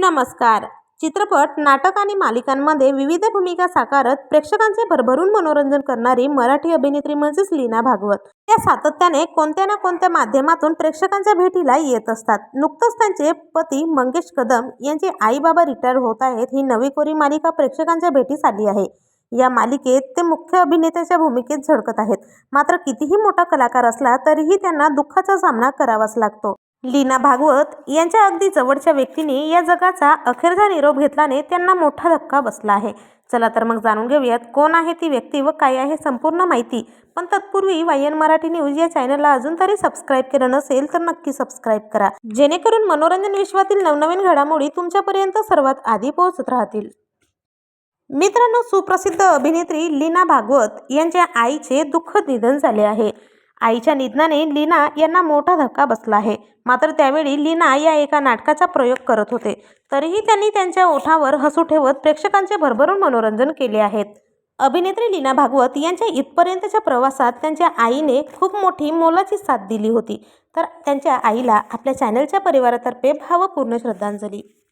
नमस्कार. चित्रपट नाटक आणि मालिकांमध्ये विविध भूमिका साकारत प्रेक्षकांचे भरभरून मनोरंजन करणारी मराठी अभिनेत्री म्हणजेच लीना भागवत. त्या सातत्याने कोणत्या ना कोणत्या माध्यमातून प्रेक्षकांच्या भेटीला येत असतात. नुकतंच त्यांचे पती मंगेश कदम यांचे आई बाबा रिटायर होत आहेत ही नवी कोरी मालिका प्रेक्षकांच्या भेटीस आली आहे. या मालिकेत ते मुख्य अभिनेत्याच्या भूमिकेत झळकत आहेत. मात्र कितीही मोठा कलाकार असला तरीही त्यांना दुःखाचा सामना करावाच लागतो. लीना भागवत यांच्या अगदी जवळच्या व्यक्तीने या जगाचा अखेरचा निरोप घेतल्याने त्यांना मोठा धक्का बसला आहे. चला तर मग जाणून घेऊयात कोण आहे ती व्यक्ती व काय आहे संपूर्ण माहिती. पण तत्पूर्वी वाय एन मराठी न्यूज या चॅनलला अजून तरी सबस्क्राईब केलं नसेल तर नक्की सबस्क्राईब करा. जेणेकरून मनोरंजन विश्वातील नवनवीन घडामोडी तुमच्यापर्यंत सर्वात आधी पोहोचत राहतील. मित्रांनो सुप्रसिद्ध अभिनेत्री लीना भागवत यांच्या आईचे दुःखद निधन झाले आहे. आईच्या निधनाने लीना यांना मोठा धक्का बसला आहे. मात्र त्यावेळी लीना या एका नाटकाचा प्रयोग करत होते. तरीही त्यांनी त्यांच्या ओठावर हसू ठेवत प्रेक्षकांचे भरभरून मनोरंजन केले आहेत. अभिनेत्री लीना भागवत यांच्या इथपर्यंतच्या प्रवासात त्यांच्या आईने खूप मोठी मोलाची साथ दिली होती. तर त्यांच्या आईला आपल्या चॅनलच्या परिवारातर्फे भावपूर्ण श्रद्धांजली.